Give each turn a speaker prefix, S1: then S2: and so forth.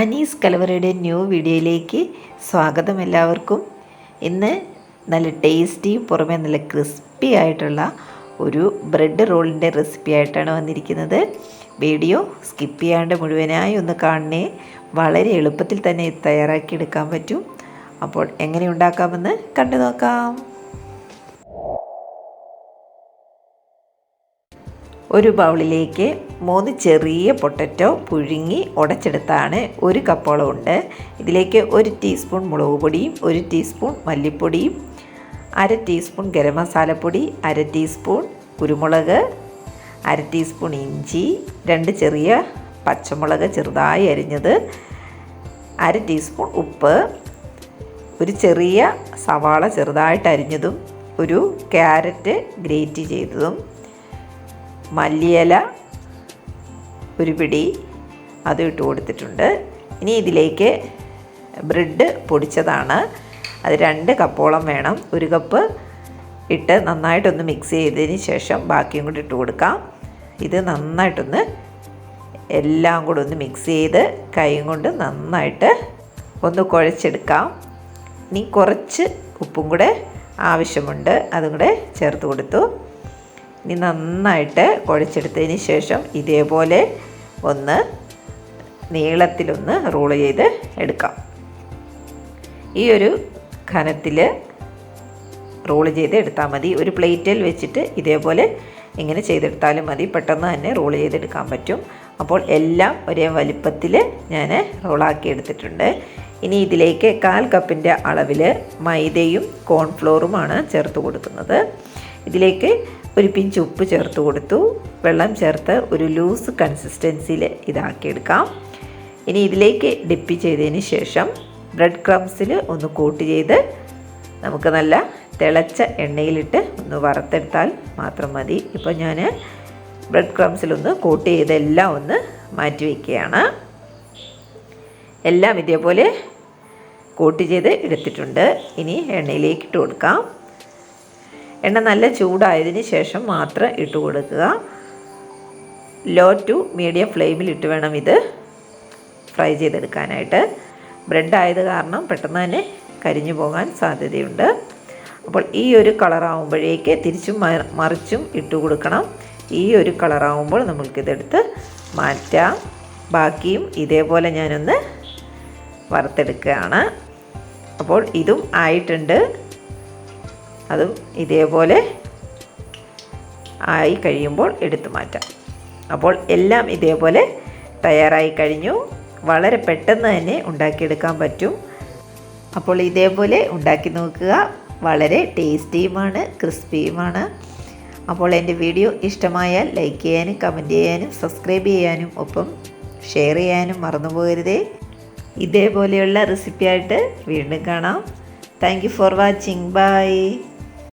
S1: Anees കലവറയുടെ new വീഡിയോയിലേക്ക് സ്വാഗതം എല്ലാവർക്കും. ഇന്ന് നല്ല ടേസ്റ്റിയും പുറമേ നല്ല ക്രിസ്പി ആയിട്ടുള്ള ഒരു ബ്രെഡ് റോളിന്റെ റെസിപ്പി ആയിട്ടാണ് വന്നിരിക്കുന്നത്. വീഡിയോ സ്കിപ്പ് ചെയ്യാണ്ട് മുഴുവനായി ഒന്ന് കാണണേ. വളരെ എളുപ്പത്തിൽ തന്നെ തയ്യാറാക്കിയെടുക്കാൻ പറ്റും. അപ്പോൾ എങ്ങനെ ഉണ്ടാക്കാമെന്ന് കണ്ടു നോക്കാം. ഒരു ബൗളിലേക്ക് മൂന്ന് ചെറിയ പൊട്ടറ്റോ പുഴുങ്ങി ഉടച്ചെടുത്താണ് ഒരു കപ്പോളം ഉണ്ട്. ഇതിലേക്ക് ഒരു ടീസ്പൂൺ മുളക് പൊടിയും ഒരു ടീസ്പൂൺ മല്ലിപ്പൊടിയും അര ടീസ്പൂൺ ഗരം മസാലപ്പൊടി അര ടീസ്പൂൺ കുരുമുളക് അര ടീസ്പൂൺ ഇഞ്ചി രണ്ട് ചെറിയ പച്ചമുളക് ചെറുതായി അരിഞ്ഞത് അര ടീസ്പൂൺ ഉപ്പ് ഒരു ചെറിയ സവാള ചെറുതായിട്ട് അരിഞ്ഞതും ഒരു ക്യാരറ്റ് ഗ്രേറ്റ് ചെയ്തതും മല്ലിയില ഒരു പിടി അത് ഇട്ട് കൊടുത്തിട്ടുണ്ട്. ഇനി ഇതിലേക്ക് ബ്രെഡ് പൊടിച്ചതാണ്. അത് രണ്ട് കപ്പോളം വേണം. ഒരു കപ്പ് ഇട്ട് നന്നായിട്ടൊന്ന് മിക്സ് ചെയ്തതിന് ശേഷം ബാക്കിയും കൂടി ഇട്ട് കൊടുക്കാം. ഇത് നന്നായിട്ടൊന്ന് എല്ലാം കൂടെ ഒന്ന് മിക്സ് ചെയ്ത് കൈയും കൊണ്ട് നന്നായിട്ട് ഒന്ന് കുഴച്ചെടുക്കാം. ഇനി കുറച്ച് ഉപ്പും കൂടെ ആവശ്യമുണ്ട്. അതും കൂടെ ചേർത്ത് കൊടുത്തു. ഇനി നന്നായിട്ട് കുഴച്ചെടുത്തതിന് ശേഷം ഇതേപോലെ ഒന്ന് നീളത്തിലൊന്ന് റോൾ ചെയ്ത് എടുക്കാം. ഈ ഒരു ഖനത്തിൽ റോൾ ചെയ്ത് എടുത്താൽ മതി. ഒരു പ്ലേറ്റിൽ വെച്ചിട്ട് ഇതേപോലെ ഇങ്ങനെ ചെയ്തെടുത്താലും മതി. പെട്ടെന്ന് തന്നെ റോൾ ചെയ്തെടുക്കാൻ പറ്റും. അപ്പോൾ എല്ലാം ഒരേ വലിപ്പത്തിൽ ഞാൻ റോളാക്കി എടുത്തിട്ടുണ്ട്. ഇനി ഇതിലേക്ക് കാൽ കപ്പിന്റെ അളവിൽ മൈദയും കോൺഫ്ലോറുമാണ് ചേർത്ത് കൊടുക്കുന്നത്. ഇതിലേക്ക് ഒരു പിഞ്ച് ഉപ്പ് ചേർത്ത് കൊടുത്തു. വെള്ളം ചേർത്ത് ഒരു ലൂസ് കൺസിസ്റ്റൻസിയിൽ ഇതാക്കിയെടുക്കാം. ഇനി ഇതിലേക്ക് ഡിപ്പ് ചെയ്തതിന് ശേഷം ബ്രെഡ് ക്രംസിൽ ഒന്ന് കോട്ട് ചെയ്ത് നമുക്ക് നല്ല തിളച്ച എണ്ണയിലിട്ട് ഒന്ന് വറുത്തെടുത്താൽ മാത്രം മതി. ഇപ്പോൾ ഞാൻ ബ്രെഡ് ക്രംസിലൊന്ന് കോട്ട് ചെയ്തെല്ലാം ഒന്ന് മാറ്റി വയ്ക്കുകയാണ് എല്ലാം ഇതേപോലെ കോട്ട് ചെയ്ത് എടുത്തിട്ടുണ്ട്. ഇനി എണ്ണയിലേക്ക് ഇട്ട് കൊടുക്കാം. എണ്ണ നല്ല ചൂടായതിന് ശേഷം മാത്രം ഇട്ട് കൊടുക്കുക. ലോ ടു മീഡിയം ഫ്ലെയിമിൽ ഇട്ട് വേണം ഇത് ഫ്രൈ ചെയ്തെടുക്കാനായിട്ട്. ബ്രെഡ് ആയത് കാരണം പെട്ടെന്ന് തന്നെ കരിഞ്ഞു പോകാൻ സാധ്യതയുണ്ട്. അപ്പോൾ ഈ ഒരു കളറാവുമ്പോഴേക്ക് തിരിച്ചും മറിച്ചും ഇട്ട് കൊടുക്കണം. ഈ ഒരു കളറാവുമ്പോൾ നമ്മൾക്കിതെടുത്ത് മാറ്റാം. ബാക്കിയും ഇതേപോലെ ഞാനൊന്ന് വറുത്തെടുക്കുകയാണ്. അപ്പോൾ ഇതും ആയിട്ടുണ്ട്. അതും ഇതേപോലെ ആയി കഴിയുമ്പോൾ എടുത്തു മാറ്റാം. അപ്പോൾ എല്ലാം ഇതേപോലെ തയ്യാറായി കഴിഞ്ഞു. വളരെ പെട്ടെന്ന് തന്നെ ഉണ്ടാക്കിയെടുക്കാൻ പറ്റും. അപ്പോൾ ഇതേപോലെ ഉണ്ടാക്കി നോക്കുക. വളരെ ടേസ്റ്റിയുമാണ് ക്രിസ്പിയുമാണ്. അപ്പോൾ എന്റെ വീഡിയോ ഇഷ്ടമായാൽ ലൈക്ക് ചെയ്യാനും കമന്റ് ചെയ്യാനും സബ്സ്ക്രൈബ് ചെയ്യാനും ഒപ്പം ഷെയർ ചെയ്യാനും മറന്നു പോകരുതേ ഇതേപോലെയുള്ള റെസിപ്പിയായിട്ട് വീണ്ടും കാണാം. Thank you for watching. Bye.